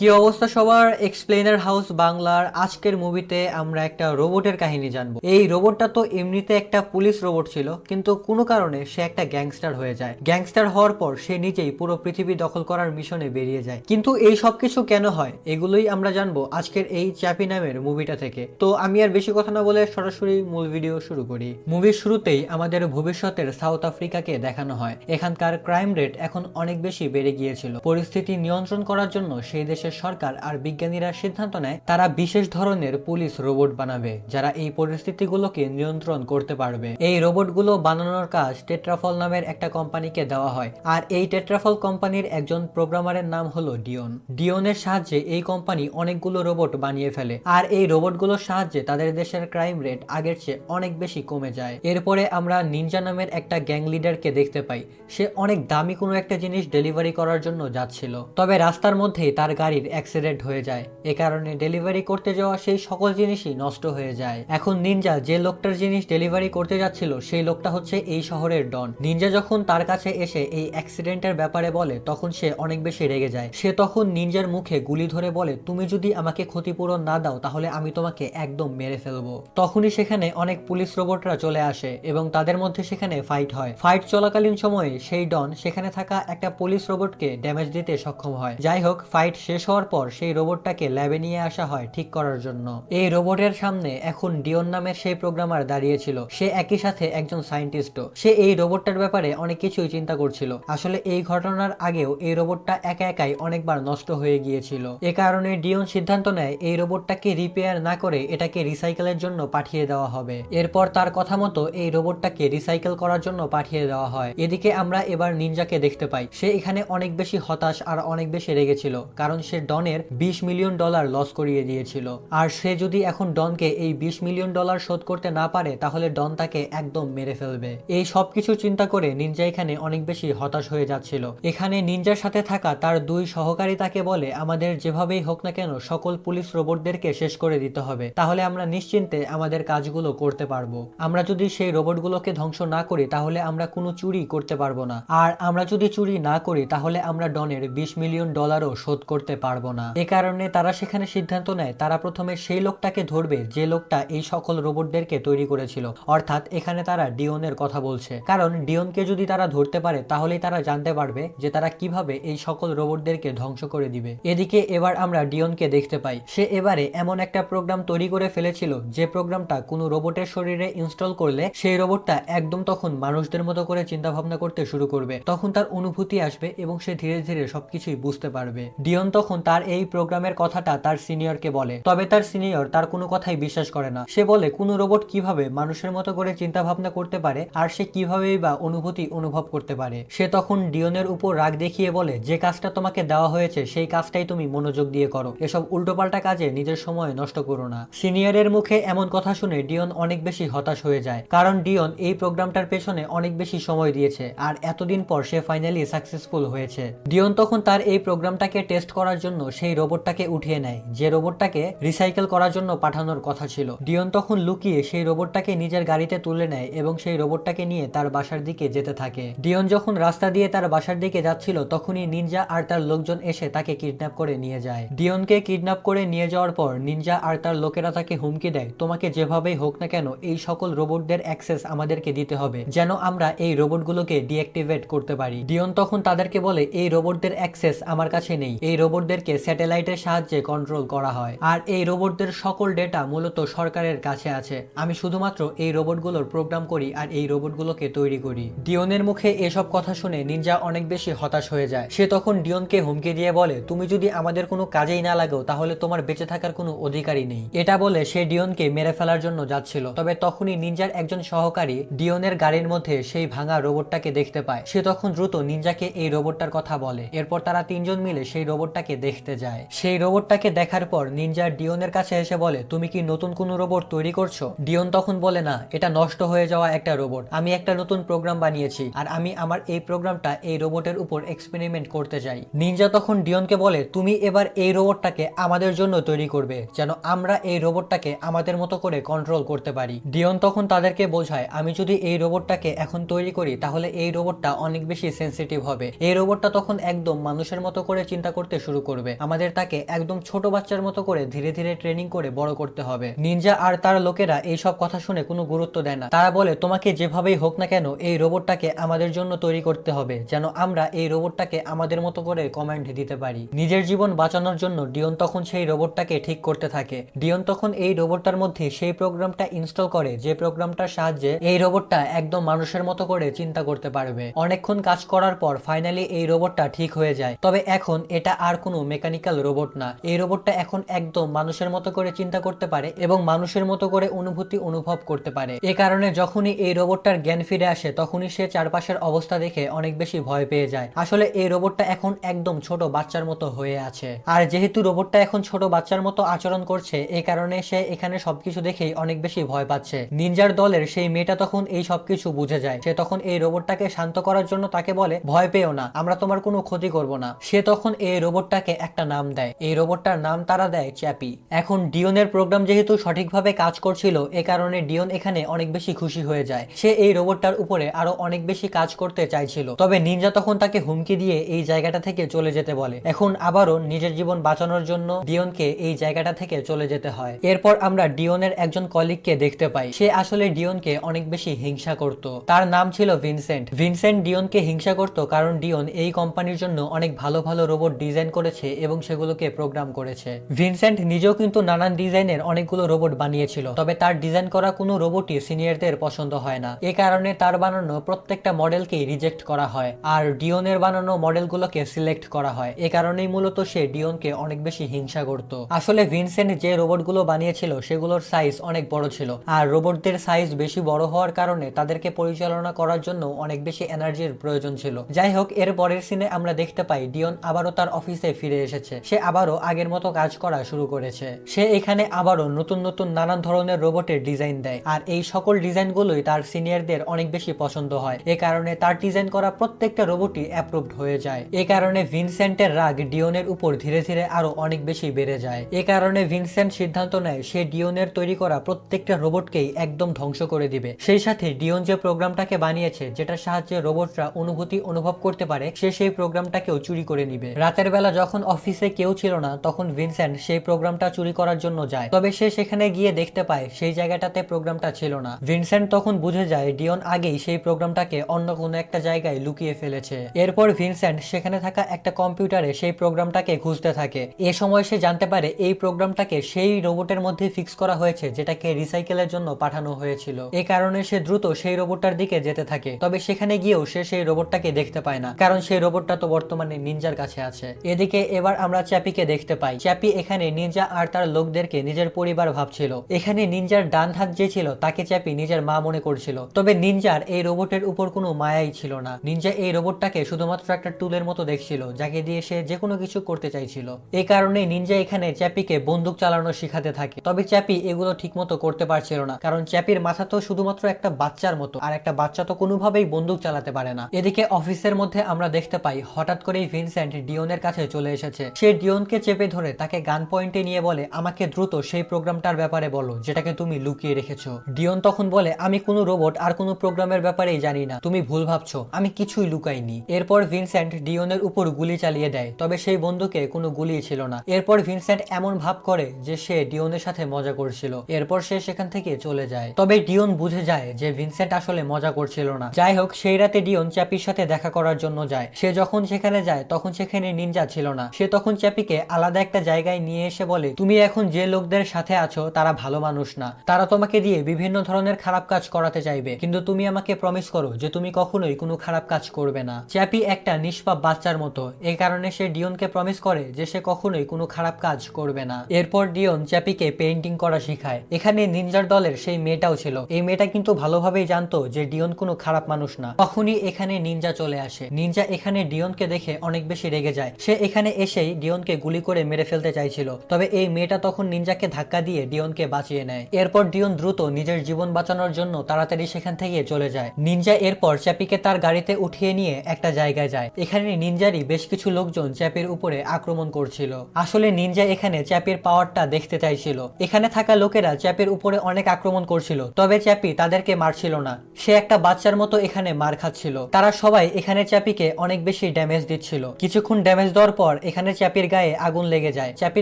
কি অবস্থা সবার? এক্সপ্লেনার হাউস বাংলার আজকের মুভিতে আমরা একটা রোবটের কাহিনী জানব। এই রোবটটা তো এমনিতে একটা পুলিশ রোবট ছিল, কিন্তু কোনো কারণে সে একটা গ্যাংস্টার হয়ে যায়। গ্যাংস্টার হওয়ার পর সে নিজেই পুরো পৃথিবী দখল করার মিশনে বেরিয়ে যায়। কিন্তু এই সব কিছু কেন হয়? এগুলোই আমরা জানব আজকের এই চ্যাপি নামের মুভিটা থেকে। তো আমি আর বেশি কথা না বলে সরাসরি মূল ভিডিও শুরু করি। মুভির শুরুতেই আমাদের ভবিষ্যতের সাউথ আফ্রিকাকে দেখানো হয়। এখানকার ক্রাইম রেট এখন অনেক বেশি বেড়ে গিয়েছিল। পরিস্থিতি নিয়ন্ত্রণ করার জন্য সেই দেশের সরকার আর বিজ্ঞানীরা সিদ্ধান্ত নেয়, তারা বিশেষ ধরনের পুলিশ রোবট বানাবে, যারা এই পরিস্থিতিগুলোকে নিয়ন্ত্রণ করতে পারবে। এই রোবটগুলো বানানোর কাজ টেট্রাফল নামের একটা কোম্পানিকে দেওয়া হয়, আর এই টেট্রাফল কোম্পানির একজন প্রোগ্রামারের নাম হলো ডিওন। ডিওনের সাহায্যে এই কোম্পানি অনেকগুলো রোবট বানিয়ে ফেলে, আর এই রোবটগুলোর সাহায্যে তাদের দেশের ক্রাইম রেট আগের চেয়ে অনেক বেশি কমে যায়। এরপরে আমরা নিনজা নামের একটা গ্যাং লিডারকে দেখতে পাই, সে অনেক দামি কোনো একটা জিনিস ডেলিভারি করার জন্য যাচ্ছিল। তবে রাস্তার মধ্যেই তার গাড়ির অ্যাক্সিডেন্ট হয়ে যায়। এ কারণে ডেলিভারি করতে যাওয়া সেই সকল জিনিসই নষ্ট হয়ে যায়। এখন নিনজা যে লোকটার জিনিস ডেলিভারি করতে যাচ্ছিল, সেই লোকটা হচ্ছে এই শহরের ডন। নিনজা যখন তার কাছে এসে এই অ্যাক্সিডেন্টের ব্যাপারে বলে, তখন সে অনেক বেশি রেগে যায়। সে তখন নিনজার মুখে গুলি ধরে বলে, তুমি যদি আমাকে ক্ষতিপূরণ না দাও, তাহলে আমি তোমাকে একদম মেরে ফেলব। তখনই সেখানে অনেক পুলিশ রোবটরা চলে আসে এবং তাদের মধ্যে সেখানে ফাইট হয়। ফাইট চলাকালীন সময়ে সেই ডন সেখানে থাকা একটা পুলিশ রোবটকে ড্যামেজ দিতে সক্ষম হয়। যাই হোক ফাইট শেষ হওয়ার পর সেই রোবটটাকে ল্যাবে নিয়ে আসা হয় ঠিক করার জন্য। এই রোবটের সামনে এখন ডিওন নামের সেই প্রোগ্রামার দাঁড়িয়েছিল সে একই সাথে একজন সায়েন্টিস্টও সে এই রোবটটার ব্যাপারে অনেক কিছুই চিন্তা করছিল। আসলে এই ঘটনার আগেও এই রোবটটা একা একাই অনেকবার নষ্ট হয়ে গিয়েছিল। এ কারণে ডিওন সিদ্ধান্ত নেয় এই রোবটটাকে রিপেয়ার না করে এটাকে রিসাইকেলের জন্য পাঠিয়ে দেওয়া হবে। এরপর তার কথা মতো এই রোবটটাকে রিসাইকেল করার জন্য পাঠিয়ে দেওয়া হয়। এদিকে আমরা এবার নিনজাকে দেখতে পাই। সে এখানে অনেক বেশি হতাশ আর অনেক বেশি রেগেছিল। কারণ ডনের বিশ মিলিয়ন ডলার লস করিয়ে দিয়েছিল। আর সে যদি এখন ডনকে এই বিশ মিলিয়ন ডলার শোধ করতে না পারে, তাহলে ডন তাকে একদম মেরে ফেলবে। এই সব কিছু চিন্তা করে নিনজা এখানে অনেক বেশি হতাশ হয়ে যাচ্ছিল। এখানে নিনজার সাথে থাকা তার দুই সহকারী তাকে বলে, আমাদের যেভাবেই হোক না কেন, সকল পুলিশ রোবটদেরকে শেষ করে দিতে হবে। তাহলে আমরা নিশ্চিন্তে আমাদের কাজগুলো করতে পারব। আমরা যদি সেই রোবটগুলোকে ধ্বংস না করি, তাহলে আমরা কোনো চুরি করতে পারব না। আর আমরা যদি চুরি না করি, তাহলে আমরা ডনের বিশ মিলিয়ন ডলারও শোধ করতে পারব না। এ কারণে তারা সেখানে সিদ্ধান্ত নেয়, তারা প্রথমে সেই লোকটাকে ধরবে যে লোকটা এই সকল রোবটদেরকে তৈরি করেছিল। অর্থাৎ এখানে তারা ডিওনের কথা বলছে। কারণ ডিওনকে যদি তারা ধরতে পারে, তাহলেই তারা জানতে পারবে যে তারা কীভাবে এই সকল রোবটদেরকে ধ্বংস করে দিবে। এদিকে এবার আমরা ডিওনকে দেখতে পাই। সে এবারে এমন একটা প্রোগ্রাম তৈরি করে ফেলেছিল, যে প্রোগ্রামটা কোনো রোবটের শরীরে ইনস্টল করলে সেই রোবটটা একদম তখন মানুষদের মতো করে চিন্তা ভাবনা করতে শুরু করবে। তখন তার অনুভূতি আসবে এবং সে ধীরে ধীরে সবকিছুই বুঝতে পারবে। ডিওন তখন তার এই প্রোগ্রামের কথাটা তার সিনিয়রকে বলে, তবে তার সিনিয়র তার কোনো কথাই বিশ্বাস করে না। সে বলে, কোনো রোবট কীভাবে মানুষের মতো করে চিন্তা ভাবনা করতে পারে আর সে কিভাবেই বা অনুভূতি অনুভব করতে পারে? সে তখন ডিওনের উপর রাগ দেখিয়ে বলে, যে কাজটা তোমাকে দেওয়া হয়েছে, সেই কাজটাই তুমি মনোযোগ দিয়ে করো। এসব উল্টোপাল্টা কাজে নিজের সময় নষ্ট করো না। সিনিয়রের মুখে এমন কথা শুনে ডিওন অনেক বেশি হতাশ হয়ে যায়, কারণ ডিওন এই প্রোগ্রামটার পেছনে অনেক বেশি সময় দিয়েছে, আর এতদিন পর সে ফাইনালি সাকসেসফুল হয়েছে। ডিওন তখন তার এই প্রোগ্রামটাকে টেস্ট করার জন্য সেই রোবটটাকে উঠিয়ে নেয়। যে রোবটটাকে রিসাইকেল করার জন্য পাঠানোর কথা ছিল। ডিওন তখন লুকিয়ে সেই রোবটটাকে নিজের গাড়িতে তুলে নেয় এবং সেই রোবটটাকে নিয়ে তার বাসার দিকে যেতে থাকে। ডিওন যখন রাস্তা দিয়ে তার বাসার দিকে যাচ্ছিল, তখনই নিনজা আর তার লোকজন এসে তাকে কিডন্যাপ করে নিয়ে যায়। ডিওনকে কিডন্যাপ করে নিয়ে যাওয়ার পর নিনজা আর তার লোকেরা তাকে হুমকি দেয়, তোমাকে যেভাবেই হোক না কেন, এই সকল রোবটদের অ্যাক্সেস আমাদেরকে দিতে হবে, যেন আমরা এই রোবটগুলোকে ডিঅ্যাক্টিভেট করতে পারি। ডিওন তখন তাদেরকে বলে, এই রোবটদের অ্যাক্সেস আমার কাছে নেই। এই রোবটদেরকে স্যাটেলাইটের সাহায্যে কন্ট্রোল করা হয়। আর এই রোবটদের সকল ডেটা মূলত সরকারের কাছে আছে। আমি শুধুমাত্র এই রোবটগুলোর প্রোগ্রাম করি আর এই রোবটগুলোকে তৈরি করি। ডিওনের মুখে এসব কথা শুনে নিনজা অনেক বেশি হতাশ হয়ে যায়। সে তখন ডিওনকে হুমকি দিয়ে বলে, তুমি যদি আমাদের কোনো কাজেই না লাগো, তাহলে তোমার বেঁচে থাকার কোনো অধিকারই নেই। এটা বলে সে ডিওনকে মেরে ফেলার জন্য যাচ্ছিল। তবে তখনই নিনজার একজন সহকারী ডিওনের গাড়ির মধ্যে সেই ভাঙা রোবটটাকে দেখতে পায়। সে তখন দ্রুত নিনজাকে এই রোবটটার কথা বলে। এরপর তারা তিনজন মিলে সেই রোবটটাকে দেখতে যায়। সেই রোবটটাকে দেখার পর নিনজা ডিওনের কাছে এসে বলে, তুমি কি নতুন কোনো রোবট তৈরি করছ? ডিওন তখন বলে, না, এটা নষ্ট হয়ে যাওয়া একটা রোবট। আমি একটা নতুন প্রোগ্রাম বানিয়েছি আর আমি আমার এই প্রোগ্রামটা এই রোবটের উপর এক্সপেরিমেন্ট করতে চাই। নিনজা তখন ডিওনকে বলে, তুমি এবার এই রোবটটাকে আমাদের জন্য তৈরি করবে, যেন আমরা এই রোবটটাকে আমাদের মতো করে কন্ট্রোল করতে পারি। ডিওন তখন তাদেরকে বোঝায়, আমি যদি এই রোবটটাকে এখন তৈরি করি, তাহলে এই রোবটটা অনেক বেশি সেন্সিটিভ হবে। এই রোবটটা তখন একদম মানুষের মতো করে চিন্তা করতে শুরু করবে। আমাদের তাকে একদম ছোট বাচ্চার মতো করে ধীরে ধীরে ট্রেনিং করে বড় করতে হবে। নিনজা আর তার লোকেরা এই সব কথা শুনে কোনো গুরুত্ব দেয় না। তারা বলে, তোমাকে যেভাবেই হোক না কেন, এই রোবটটাকে আমাদের জন্য তৈরি করতে হবে, যেন আমরা এই রোবটটাকে আমাদের মতো করে কমান্ড দিতে পারি। নিজের জীবন বাঁচানোর জন্য ডিয়ন তখন সেই রোবটটাকে ঠিক করতে থাকে। ডিয়ন তখন এই রোবটটার মধ্যে সেই প্রোগ্রামটা ইনস্টল করে, যে প্রোগ্রামটার সাহায্যে এই রোবটটা একদম মানুষের মতো করে চিন্তা করতে পারবে। অনেকক্ষণ কাজ করার পর ফাইনালি এই রোবটটা ঠিক হয়ে যায়। তবে এখন এটা আর কোনো মেকানিক্যাল রোবট না। এই রোবটটা এখন একদম মানুষের মতো করে চিন্তা করতে পারে এবং মানুষের মতো করে অনুভূতি অনুভব করতে পারে। এ কারণে যখনই এই রোবটটার জ্ঞান ফিরে আসে, তখনই সে চারপাশের অবস্থা দেখে অনেক বেশি ভয় পেয়ে যায়। আসলে এই রোবটটা এখন একদম ছোট বাচ্চার মতো হয়ে আছে। আর যেহেতু রোবটটা এখন ছোট বাচ্চার মতো আচরণ করছে এই কারণে সে এখানে সবকিছু দেখেই অনেক বেশি ভয় পাচ্ছে। নিনজার দলের সেই মেয়েটা তখন এই সবকিছু বুঝে যায়। সে তখন এই রোবটটাকে শান্ত করার জন্য তাকে বলে, ভয় পেও না, আমরা তোমার কোনো ক্ষতি করব না। সে তখন এই রোবটটাকে একটা নাম দেয়। এই রোবটটার নাম তারা দেয় চ্যাপি। এখন ডিওনের প্রোগ্রাম যেহেতু সঠিকভাবে কাজ করছিল, এ কারণে ডিওন এখানে অনেক বেশি খুশি হয়ে যায়। সে এই রোবটটার উপরে আরও অনেক বেশি কাজ করতে চাইছিল। তবে নিনজা তখন তাকে হুমকি দিয়ে এই জায়গাটা থেকে চলে যেতে বলে। এখন আবারও নিজের জীবন বাঁচানোর জন্য ডিওনকে এই জায়গাটা থেকে চলে যেতে হয়। এরপর আমরা ডিওনের একজন কলিগকে দেখতে পাই। সে আসলে ডিওনকে অনেক বেশি হিংসা করত। তার নাম ছিল ভিনসেন্ট। ভিনসেন্ট ডিওনকে হিংসা করত কারণ ডিওন এই কোম্পানির জন্য অনেক ভালো ভালো রোবট ডিজাইন করেছে এবং সেগুলোকে প্রোগ্রাম করেছে। ভিনসেন্ট নিজেও কিন্তু নানান ডিজাইনের অনেকগুলো রোবট বানিয়েছিল, তবে তার ডিজাইন করা কোনো রোবটই সিনিয়রদের পছন্দ হয় না। এ কারণে তার বানানো প্রত্যেকটা মডেলকেই রিজেক্ট করা হয়, আর ডিওনের বানানো মডেলগুলোকে সিলেক্ট করা হয়। এ কারণেই মূলত সে ডিওনকে অনেক বেশি হিংসা করত। আসলে ভিনসেন্ট যে রোবটগুলো বানিয়েছিল, সেগুলোর সাইজ অনেক বড় ছিল, আর রোবটদের সাইজ বেশি বড় হওয়ার কারণে তাদেরকে পরিচালনা করার জন্য অনেক বেশি এনার্জির প্রয়োজন ছিল। যাই হোক, এর পরের সিনে আমরা দেখতে পাই ডিওন আবারও তার অফিসে ফিরে এসেছে। সে আবারও আগের মতো কাজ করা শুরু করেছে। সে এখানে আবারও নতুন নতুন নানান ধরনের রোবটের ডিজাইন দেয়। আর এই সকল ডিজাইনগুলোই তার সিনিয়রদের অনেক বেশি পছন্দ হয়। এ কারণে তার ডিজাইন করা প্রত্যেকটা রোবটই অ্যাপ্রুভড হয়ে যায়। এ কারণে ভিনসেন্টের রাগ ডিওনের উপর ধীরে ধীরে আরও অনেক বেশি বেড়ে যায়। এ কারণে ভিনসেন্ট সিদ্ধান্ত নেয়, সে ডিওনের তৈরি করা প্রত্যেকটা রোবটকেই একদম ধ্বংস করে দিবে। সেই সাথে ডিওন যে প্রোগ্রামটাকে বানিয়েছে, যেটার সাহায্যে রোবটরা অনুভূতি অনুভব করতে পারে, সে সেই প্রোগ্রামটাকেও চুরি করে নিবে। রাতের বেলা যখন অফিসে কেউ ছিল না, তখন ভিনসেন্ট সেই প্রোগ্রামটা চুরি করার জন্য যায়। তবে সে সেখানে গিয়ে দেখতে পায়, সেই জায়গাটাতে প্রোগ্রামটা ছিল না। ভিনসেন্ট তখন বুঝে যায়, ডিওন আগেই সেই প্রোগ্রামটাকে অন্য কোনো একটা জায়গায় লুকিয়ে ফেলেছে। এরপর ভিনসেন্ট সেখানে থাকা একটা কম্পিউটারে সেই প্রোগ্রামটাকে খুঁজতে থাকে। এ সময় সে জানতে পারে, এই প্রোগ্রামটাকে সেই রোবটের মধ্যে ফিক্স করা হয়েছে, যেটাকে রিসাইকেলের জন্য পাঠানো হয়েছিল। এ কারণে সে দ্রুত সেই রোবটটার দিকে যেতে থাকে। তবে সেখানে গিয়েও সে সেই রোবটটাকে দেখতে পায় না, কারণ সেই রোবটটা তো বর্তমানে নিনজার কাছে আছে। এদিকে এবার আমরা চ্যাপিকে দেখতে পাই। চ্যাপি এখানে নিনজা আর তার লোকদেরকে নিজের পরিবার ভাবছিল। এখানে নিনজার ডান হাত যে ছিল, তাকে চ্যাপি নিজের মা মনে করছিল। তবে নিনজার এই রোবটের উপর কোনো মায়াই ছিল না। নিনজা এই রোবটটাকে শুধুমাত্র একটা টুলের মতো দেখছিল, যাকে দিয়ে সে যে কোনো কিছু করতে চাইছিল। এই কারণে নিনজা এখানে চ্যাপিকে বন্দুক চালানো শিখাতে থাকে। তবে চ্যাপি এগুলো ঠিকমতো করতে পারছিল না, কারণ চ্যাপির মাথা তো শুধুমাত্র একটা বাচ্চার মতো, আর একটা বাচ্চা তো কোনোভাবেই বন্দুক চালাতে পারে না। এদিকে অফিসের মধ্যে আমরা দেখতে পাই, হঠাৎ করেই ভিনসেন্ট ডিওনের কাছে চলে এসেছে। সে ডিওনকে চেপে ধরে তাকে গান পয়েন্টে নিয়ে বলে, আমাকে দ্রুত সেই প্রোগ্রামটার ব্যাপারে বলো, যেটাকে তুমি লুকিয়ে রেখেছো। ডিওন তখন বলে, আমি কোনো রোবট আর কোনো প্রোগ্রামের ব্যাপারেই জানি না। তুমি ভুল ভাবছ। আমি কিছুই লুকাইনি। এরপর ভিনসেন্ট ডিওনের উপর গুলি চালিয়ে দেয়, তবে সেই বন্ধুকে কোনো গুলি ছিল না। এরপর ভিনসেন্ট এমন ভাব করে যে সে ডিওনের সাথে মজা করছিল। এরপর সে সেখান থেকে চলে যায়। তবে ডিওন বুঝে যায় যে ভিনসেন্ট আসলে মজা করছিল না। যাই হোক, সেই রাতে ডিওন চ্যাপির সাথে দেখা করার জন্য যায়। সে যখন সেখানে যায়, তখন সেখানে নিনজা ছিল না। সে তখন চ্যাপিকে আলাদা একটা জায়গায় নিয়ে এসে বলে, তুমি এখন যে লোকদের সাথে আছো, তারা ভালো মানুষ না। তারা তোমাকে দিয়ে বিভিন্ন ধরনের খারাপ কাজ করাতে চাইবে। কিন্তু তুমি আমাকে প্রমিস করো যে তুমি কখনোই কোনো খারাপ কাজ করবে না। চ্যাপি একটা নিষ্পাপ বাচ্চার মতো। এই কারণে সে ডিওনকে প্রমিস করে যে সে কখনোই কোনো খারাপ কাজ করবে না। এরপর ডিওন চ্যাপিকে পেইন্টিং করা শিখায়। এখানে নিনজার দলের সেই মেয়েটাও ছিল। এই মেয়েটা কিন্তু ভালোভাবেই জানতো যে ডিওন কোনো খারাপ মানুষ না। তখনই এখানে নিনজা চলে আসে। নিনজা এখানে ডিওনকে দেখে অনেক বেশি রেগে যায়। সে এখানে এসেই ডিওনকে গুলি করে মেরে ফেলতে চাইছিল, তবে এই মেয়েটা তখন নিনজাকে ধাক্কা দিয়ে ডিওনকে বাঁচিয়ে নেয়। এরপর ডিওন দ্রুত নিজের জীবন বাঁচানোর জন্য তাড়াতাড়ি সেখান থেকে চলে যায়। নিনজা এরপর চ্যাপিকে তার গাড়িতে উঠিয়ে নিয়ে একটা জায়গায় যায়। এখানে নিনজারই বেশ কিছু লোকজন চ্যাপির উপরে আক্রমণ করছিল। আসলে নিনজা এখানে চ্যাপির পাওয়ারটা দেখতে চাইছিল। এখানে থাকা লোকেরা চ্যাপের উপরে অনেক আক্রমণ করছিল, তবে চ্যাপি তাদেরকে মারছিল না। সে একটা বাচ্চার মতো এখানে মার খাচ্ছিল। তারা সবাই এখানে চ্যাপিকে অনেক বেশি ড্যামেজ দিচ্ছিল। কিছুক্ষণ ড্যামেজ দেওয়ার পর পর এখানে চ্যাপির গায়ে আগুন লেগে যায়। চ্যাপি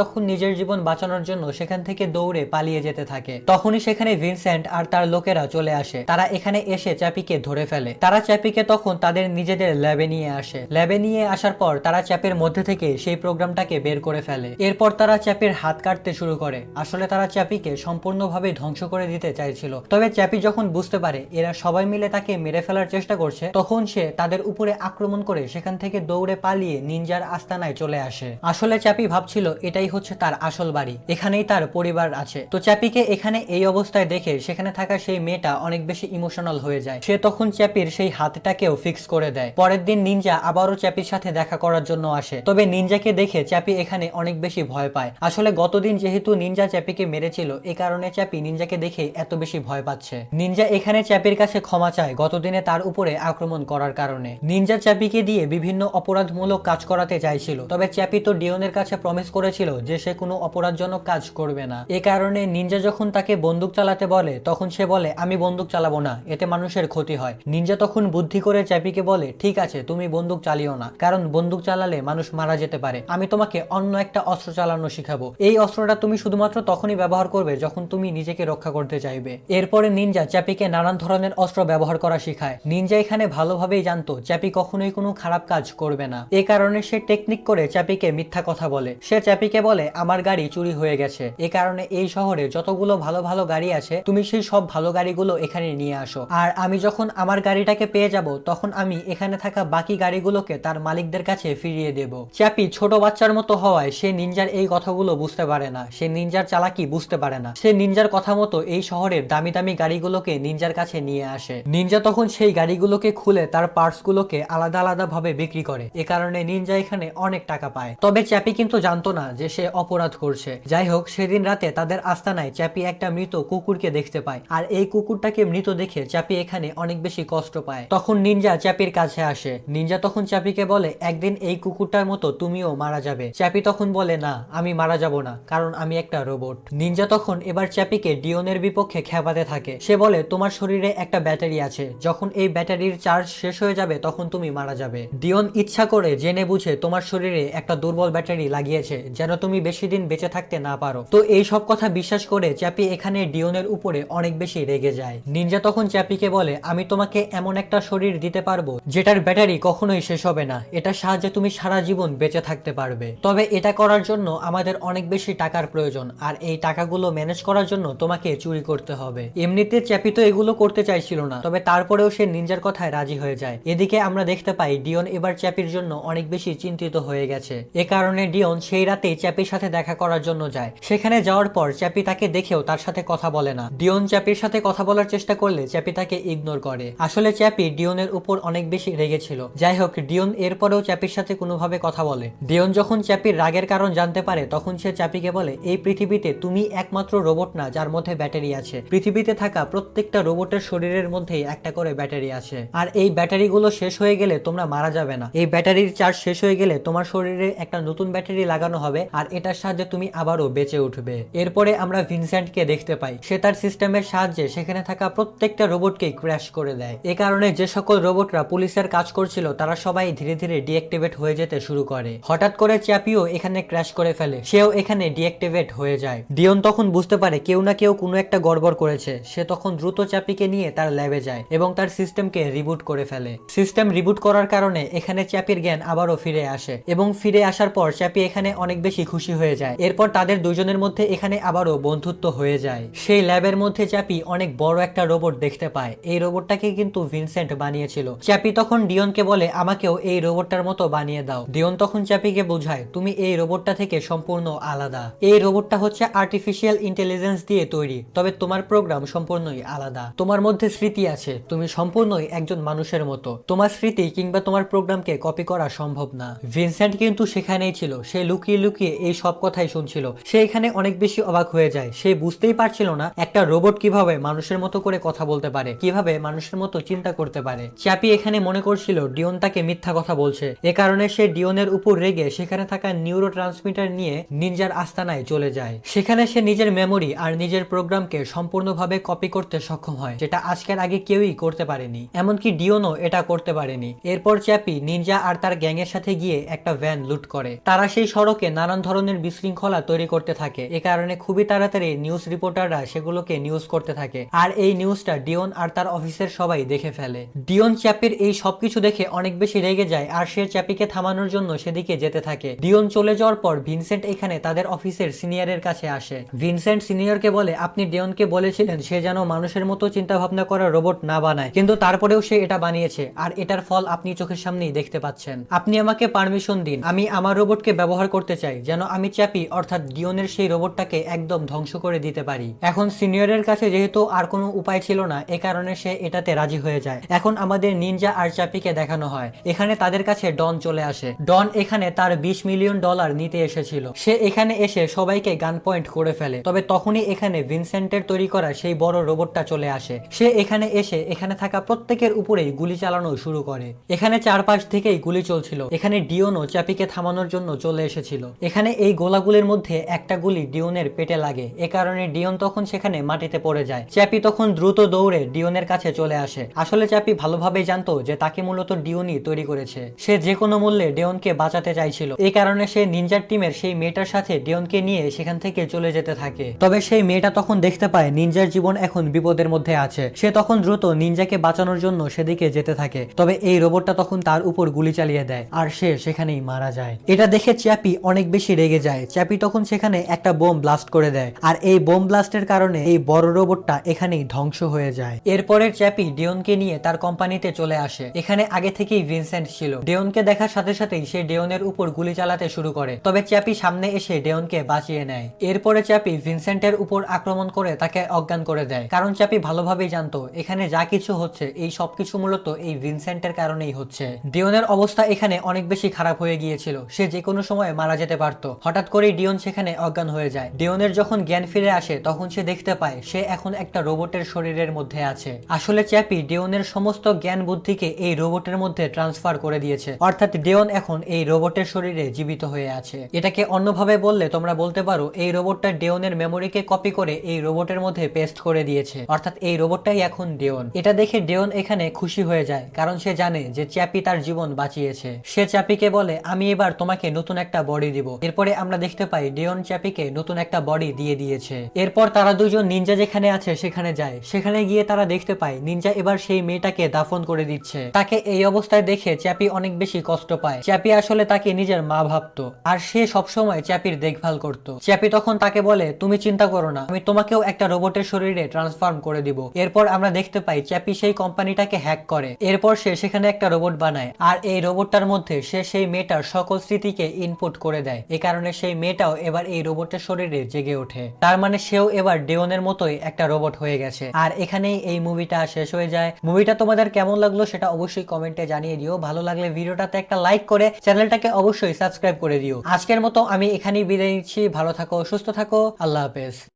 তখন নিজের জীবন বাঁচানোর জন্য সেখান থেকে দৌড়ে পালিয়ে যেতে থাকে। তখনই সেখানে ভিনসেন্ট আর তার লোকেরা চলে আসে। তারা এখানে এসে চ্যাপিকে ধরে ফেলে। তারা চ্যাপিকে তখন তাদের নিজেদের ল্যাবে নিয়ে আসে। ল্যাবে নিয়ে আসার পর তারা চ্যাপের মধ্যে থেকে সেই প্রোগ্রামটাকে বের করে ফেলে। এরপর তারা চ্যাপির হাত কাটতে শুরু করে। আসলে তারা চ্যাপিকে সম্পূর্ণভাবে ধ্বংস করে দিতে চাইছিল। তবে চ্যাপি যখন বুঝতে পারে এরা সবাই মিলে তাকে মেরে ফেলার চেষ্টা করছে, তখন সে তাদের উপরে আক্রমণ করে সেখান থেকে দৌড়ে পালিয়ে নিনজার আস্তানায় চলে আসে। আসলে চ্যাপি ভাবছিল এটাই হচ্ছে তার আসল বাড়ি। এখানেই তার পরিবার আছে। তো চ্যাপিকে এখানে এই অবস্থায় দেখে সেখানে থাকা সেই মেয়েটা অনেক বেশি ইমোশনাল হয়ে যায়। সে তখন চ্যাপির সেই হাতটাকেও ফিক্স করে দেয়। পরের দিন নিনজা আবারও চ্যাপির সাথে দেখা করার জন্য আসে। তবে নিনজাকে দেখে চ্যাপি এখানে অনেক বেশি ভয় পায়। আসলে গতদিন যেহেতু নিনজা চ্যাপিকে মেরেছিল, এ কারণে চ্যাপি নিনজাকে দেখে এত বেশি ভয় পাচ্ছে। নিনজা এখানে চ্যাপির কাছে ক্ষমা চায় গতদিনে তার উপরে আক্রমণ করার কারণে। নিনজা চ্যাপিকে দিয়ে বিভিন্ন অপরাধমূলক কাজ করাতে চাইছিল। তবে চ্যাপি তো ডিওনের কাছে প্রমিস করেছিল যে সে কোনো অপরাধজনক কাজ করবে না। এ কারণে নিনজা যখন তাকে বন্দুক চালাতে বলে, তখন সে বলে, আমি বন্দুক চালাবো না, এতে মানুষের ক্ষতি হয়। নিনজা তখন বুদ্ধি করে চ্যাপিকে বলে, ঠিক আছে, তুমি বন্দুক চালিও না, কারণ বন্দুক চালালে মানুষ মারা যেতে পারে। আমি তোমাকে অন্য একটা অস্ত্র চালানো শিখাবো। এই অস্ত্রটা তুমি শুধুমাত্র তখনই ব্যবহার করবে যখন তুমি নিজেকে রক্ষা করতে চাইবে। এরপরে নিনজা চ্যাপিকে নানান ধরনের অস্ত্র ব্যবহার করা শিখায়। নিনজা এখানে ভালোভাবেই জানতো চ্যাপি কখনোই কোনো খারাপ কাজ করবে না। এ কারণে সে টেকনিক করে চ্যাপিকে মিথ্যা কথা বলে। সে চ্যাপিকে বলে, আমার গাড়ি চুরি হয়ে গেছে। এ কারণে এই শহরে যতগুলো ভালো ভালো গাড়ি আছে, তুমি সেই সব ভালো গাড়িগুলো এখানে নিয়ে আসো। আর আমি যখন আমার গাড়িটাকে পেয়ে যাব, তখন আমি এখানে থাকা বাকি গাড়িগুলোকে তার মালিকদের কাছে ফিরিয়ে দেব। চ্যাপি ছোট বাচ্চার মতো হওয়ায় সে নিনজার এই কথাগুলো বুঝতে পারে না। সে নিনজার চালাকি বুঝতে পারে না। সে নিনজার কথা মতো এই শহরের দামি দামি গাড়িগুলোকে নিনজার কাছে নিয়ে আসে। নিনজা তখন সেই গাড়িগুলোকে খুলে তার পার্টস গুলোকে আলাদা আলাদা ভাবে বিক্রি করে। এ কারণে নিনজা এখানে অনেক টাকা পায়। তবে চ্যাপি কিন্তু জানতো না যে সে অপরাধ করছে। যাই হোক, সেদিন রাতে তাদের আস্তানায় চ্যাপি একটা মৃত কুকুরকে দেখতে পায়। আর এই কুকুরটাকে মৃত দেখে চ্যাপি এখানে অনেক বেশি কষ্ট পায়। তখন নিনজা চ্যাপির কাছে আসে। নিনজা তখন চ্যাপিকে বলে, একদিন এই কুকুরটার মতো তুমিও মারা যাবে। চ্যাপি তখন বলে, না, আমি মারা যাব না, কারণ আমি একটা রোবট। নিনজা তখন এবার চ্যাপিকে ডিওনের বিপক্ষে খেপাতে থাকে। সে বলে, তোমার শরীরে একটা ব্যাটারি আছে। যখন এই ব্যাটারির চার্জ শেষ হয়ে যাবে, তখন তুমি মারা যাবে। ডিওন ইচ্ছা করে জেনে বুঝে, তোমার শরীরে একটা দুর্বল ব্যাটারি লাগিয়েছে, যেন তুমি বেশি দিন বেঁচে থাকতে না পারো। তো এই সব কথা বিশ্বাস করে চ্যাপি এখানে ডিওনের উপরে অনেক বেশি রেগে যায়। নিনজা তখন চ্যাপিকে বলে, আমি তোমাকে এমন একটা শরীর দিতে পারব, যেটার ব্যাটারি কখনোই শেষ হবে না। এটার সাহায্যে তুমি সারা জীবন বেঁচে থাকতে পারবে। তবে এটা করার জন্য আমাদের অনেক বেশি টাকার প্রয়োজন, আর এই টাকাগুলো ম্যানেজ করার জন্য তোমাকে চুরি করতে হবে। এমনিতে চ্যাপি তো এগুলো করতে চাইছিল না, তবে তারপরেও সে নিনজার কথায় রাজি হয়ে যায়। এদিকে আমরা দেখতে পাই, ডিওন এবার চ্যাপির জন্য অনেক বেশি চিন্তিত হয়ে গেছে। এ কারণে ডিওন সেই রাতে চ্যাপির সাথে দেখা করার জন্য যায়। সেখানে যাওয়ার পর চ্যাপি তাকে দেখেও তার সাথে কথা বলে না। ডিওন চ্যাপির সাথে কথা বলার চেষ্টা করলে চ্যাপি তাকে ইগনোর করে। আসলে চ্যাপি ডিওনের উপর অনেক বেশি রেগেছিল যাই হোক ডিওন এরপরেও চ্যাপির সাথে কোনোভাবে কথা বলে। ডিওন যখন চ্যাপির রাগের কারণ জানতে পারে, তখন সে চ্যাপিকে বলে, এই পৃথিবীতে তুমি একমাত্র রোবট না, যার মধ্যে ব্যাটারি আছে। পৃথিবীতে থাকা প্রত্যেকটা রোবটের শরীরের মধ্যেই একটা করে ব্যাটারি আছে। আর এই ব্যাটারিগুলো শেষ হয়ে গেলে তোমরা মারা যাবে না। এই ব্যাটারির চার্জ শেষ হয়ে গেলে তোমার শরীরে একটা নতুন ব্যাটারি লাগানো হবে আর এটার সাহায্যে তুমি আবারও বেঁচে উঠবে। এরপরে আমরা ভিনসেন্টকে দেখতে পাই। সে তার সিস্টেমের সাহায্যে সেখানে থাকা প্রত্যেকটা রোবটকে ক্র্যাশ করে দেয়। এ কারণে যে সকল রোবটরা পুলিশের কাজ করছিল, তারা সবাই ধীরে ধীরে ডিঅ্যাক্টিভেট হয়ে যেতে শুরু করে। হঠাৎ করে চ্যাপিও এখানে ক্র্যাশ করে ফেলে। সেও এখানে ডিঅ্যাক্টিভেট হয়ে যায়। ডিওন তখন বুঝতে পারে কেউ না কেউ কোনো একটা গড়বড় করেছে। সে তখন দ্রুত চ্যাপিকে নিয়ে তার ল্যাবে যায় এবং তার সিস্টেমকে রিবুট করে ফেলে। সিস্টেম রিবুট করার কারণে এখানে চ্যাপির জ্ঞান আবারও ফিরে আসে এবং ফিরে আসার পর চ্যাপি এখানে অনেক বেশি খুশি হয়ে যায়। এরপর তাদের দুজনের মধ্যে এখানে আবারও বন্ধুত্ব হয়ে যায়। সেই ল্যাবের মধ্যে চ্যাপি অনেক বড় একটা রোবট দেখতে পায়। এই রোবটটাকে কিন্তু ভিনসেন্ট বানিয়েছিল। চ্যাপি তখন ডিওনকে বলে, আমাকেও এই রোবটটার মতো বানিয়ে দাও। ডিওন তখন চ্যাপিকে বোঝায়, তুমি এই রোবটটা থেকে সম্পূর্ণ আলাদা। এই রোবটটা হচ্ছে আর্টিফিশিয়াল ইন্টেলিজেন্স দিয়ে তৈরি, তবে তোমার প্রোগ্রাম সম্পূর্ণই আলাদা। তোমার মধ্যে স্মৃতি আছে, তুমি সম্পূর্ণই একজন মানুষের মতো। তোমার স্মৃতি কিংবা তোমার প্রোগ্রামকে কপি করা সম্ভব না। ভিনসেন্ট কিন্তু সেখানেই ছিল। সে লুকিয়ে লুকিয়ে এই সব কথাই শুনছিল। সে এখানে অনেক বেশি অবাক হয়ে যায়। সে বুঝতেই পারছিল না একটা রোবট কীভাবে মানুষের মতো করে কথা বলতে পারে, কীভাবে মানুষের মতো চিন্তা করতে পারে। চ্যাপি এখানে মনে করছিল ডিওন তাকে মিথ্যা কথা বলছে। এ কারণে সে ডিওনের উপর রেগে সেখানে থাকা নিউরো ট্রান্সমিটার নিয়ে নিনজার আস্তানায় চলে যায়। সেখানে সে নিজের মেমোরি আর নিজের প্রোগ্রামকে সম্পূর্ণভাবে কপি করতে সক্ষম হয়, যেটা আজকের আগে কেউই করতে পারেনি। এমনকি ডিওনও এটা করতে পারেনি। এরপর চ্যাপি, নিনজা আর তার গ্যাংয়ের সাথে গিয়ে একটা একটা ভ্যান লুট করে। তারা সেই সড়কে নানান ধরনের বিশৃঙ্খলা তৈরি করতে থাকে। এ কারণে খুবই তাড়াতাড়ি নিউজ রিপোর্টাররা সেগুলোকে নিউজ করতে থাকে। আর এই নিউজটা ডিওন আর তার অফিসের সবাই দেখে ফেলে। ডিওন চ্যাপির এই সবকিছু দেখে অনেক বেশি রেগে যায় আর সে চ্যাপিকে থামানোর জন্য সেদিকে যেতে থাকে। ডিওন চলে যাওয়ার পর ভিনসেন্ট এখানে তাদের অফিসের সিনিয়রের কাছে আসে। ভিনসেন্ট সিনিয়রকে বলে, আপনি ডিওনকে বলেছিলেন সে যেন মানুষের মতো চিন্তা ভাবনা করা রোবট না বানায়। কিন্তু তারপরেও সে এটা বানিয়েছে। আর এটার ফল আপনি চোখের সামনেই দেখতে পাচ্ছেন। আপনি আমাকে পারমিশন দিন। আমি আমার রোবটকে ব্যবহার করতে চাই, যেন আমি চ্যাপি, অর্থাৎ ডিওনের সেই রোবটটাকে একদম ধ্বংস করে দিতে পারি। এখন সিনিয়রের কাছে যেহেতু আর কোনো উপায় ছিল না, এ কারণে সে এটাতে রাজি হয়ে যায়। এখন আমাদের নিনজা আর চ্যাপিকে দেখানো হয়। এখানে তাদের কাছে ডন চলে আসে। ডন এখানে তার বিশ মিলিয়ন ডলার নিতে এসেছিল। সে এখানে এসে সবাইকে গান পয়েন্ট করে ফেলে। তবে তখনই এখানে ভিনসেন্টের তৈরি করা সেই বড় রোবটটা চলে আসে। সে এখানে এসে এখানে থাকা প্রত্যেকের উপরেই গুলি চালানো শুরু করে। এখানে চারপাশ থেকেই গুলি চলছিল। এখানে ডিওনও চ্যাপিকে থামানোর জন্য চলে এসেছিল। এখানে এই গোলাগুলির মধ্যে একটা গুলি ডিওনের পেটে লাগে। এ কারণে ডিওন তখন সেখানে মাটিতে পড়ে যায়। চ্যাপি তখন দ্রুত দৌড়ে ডিওনের কাছে চলে আসে। আসলে চ্যাপি ভালোভাবেই জানতো যে তাকে মূলত ডিওনই তৈরি করেছে। সে যে কোনো মূল্যে ডিওনকে বাঁচাতে চাইছিল। এই কারণে সে নিনজার টিমের সেই মেয়েটার সাথে ডিওনকে নিয়ে সেখান থেকে চলে যেতে থাকে। তবে সেই মেয়েটা তখন দেখতে পায় নিনজার জীবন এখন বিপদের মধ্যে আছে। সে তখন দ্রুত নিনজাকে বাঁচানোর জন্য সেদিকে যেতে থাকে। তবে এই রোবটটা তখন তার উপর গুলি চালিয়ে দেয়। আর সে সেখানেই মারা যায়। এটা দেখে চ্যাপি অনেক বেশি রেগে যায়। চ্যাপি তখন সেখানে একটা বোম ব্লাস্ট করে দেয়। আর এই বোম ব্লাস্টের কারণে এই বড় রোবটটা এখানেই ধ্বংস হয়ে যায়। এরপরের চ্যাপি ডিওনকে নিয়ে তার কোম্পানিতে চলে আসে। এখানে আগে থেকেই ভিনসেন্ট ছিল। ডেওনকে দেখার সাথে সাথেই সে ডেওনের উপর গুলি চালাতে শুরু করে। তবে চ্যাপি সামনে এসে ডেওনকে বাঁচিয়ে নেয়। এরপরে চ্যাপি ভিনসেন্টের উপর আক্রমণ করে তাকে অজ্ঞান করে দেয়। কারণ চ্যাপি ভালোভাবেই জানতো, এখানে যা কিছু হচ্ছে, এই সবকিছু মূলত এই ভিনসেন্টের কারণেই হচ্ছে। ডিওনের অবস্থা এখানে অনেক বেশি খারাপ হয়ে গিয়েছিল। সে যে কোনো সময় মারা যেতে পারত। হঠাৎ করেই ডিওন সেখানে অজ্ঞান হয়ে যায়। ডিওনের যখন জ্ঞান ফিরে আসে, তখন সে দেখতে পায়, সে এখন একটা রোবটের শরীরের মধ্যে আছে। আসলে চ্যাপি ডিওনের সমস্ত জ্ঞান বুদ্ধিকে এই রোবটের মধ্যে ট্রান্সফার করে দিয়েছে। অর্থাৎ ডিওন এখন এই রোবটের শরীরে জীবিত হয়ে আছে। এটাকে অন্যভাবে বললে তোমরা বলতে পারো, এই রোবটটা ডিওনের মেমোরিকে কপি করে এই রোবটের মধ্যে পেস্ট করে দিয়েছে। অর্থাৎ এই রোবটটাই এখন ডিওন এটা দেখে ডিওন এখানে খুশি হয়ে যায়, কারণ সে জানে যে চ্যাপি তার জীবন বাঁচিয়েছে। সে চ্যাপিকে বলে আমি এবার তোমাকে নতুন একটা বডি দিব। এরপরে আমরা দেখতে পাই ডিওন চ্যাপিকে নতুন একটা বডি দিয়ে দিয়েছে। এরপর তারা দুজন নিনজা যেখানে আছে সেখানে যায়। সেখানে গিয়ে তারা দেখতে পায় নিনজা এবার সেই মেয়েটাকে দাফন করে দিচ্ছে। তাকে এই অবস্থায় দেখে চ্যাপি অনেক বেশি কষ্ট পায়। চ্যাপি আসলে তাকে নিজের মা ভাবতো। আর সে সবসময় চ্যাপির দেখভাল করত। চ্যাপি তখন তাকে বলে, তুমি চিন্তা করো না, আমি তোমাকেও একটা রোবটের শরীরে ট্রান্সফর্ম করে দিব। এরপর আমরা দেখতে পাই চ্যাপি সেই কোম্পানিটাকে হ্যাক করে। এরপর সে সেখানে একটা রোবট বানায়। আর এই রোবটটার মধ্যে সে সেই মেয়েটার সকল স্মৃতিকে ইনপুট করে দেয়। এ কারণে সেই মেয়েটাও এবার এই রোবটের শরীরে জেগে ওঠে। তার মানে সেও এবার ডেওনের মতোই একটা রোবট হয়ে গেছে। আর এখানেই এই মুভিটা শেষ হয়ে যায়। মুভিটা তোমাদের কেমন লাগল সেটা অবশ্যই কমেন্টে জানিয়ে দিও। ভালো লাগলে ভিডিওটাতে একটা লাইক করে চ্যানেলটাকে অবশ্যই সাবস্ক্রাইব করে দিও। আজকের মতো আমি এখানেই বিদায় নিচ্ছি। ভালো থাকো, সুস্থ থাকো। আল্লাহ হাফেজ।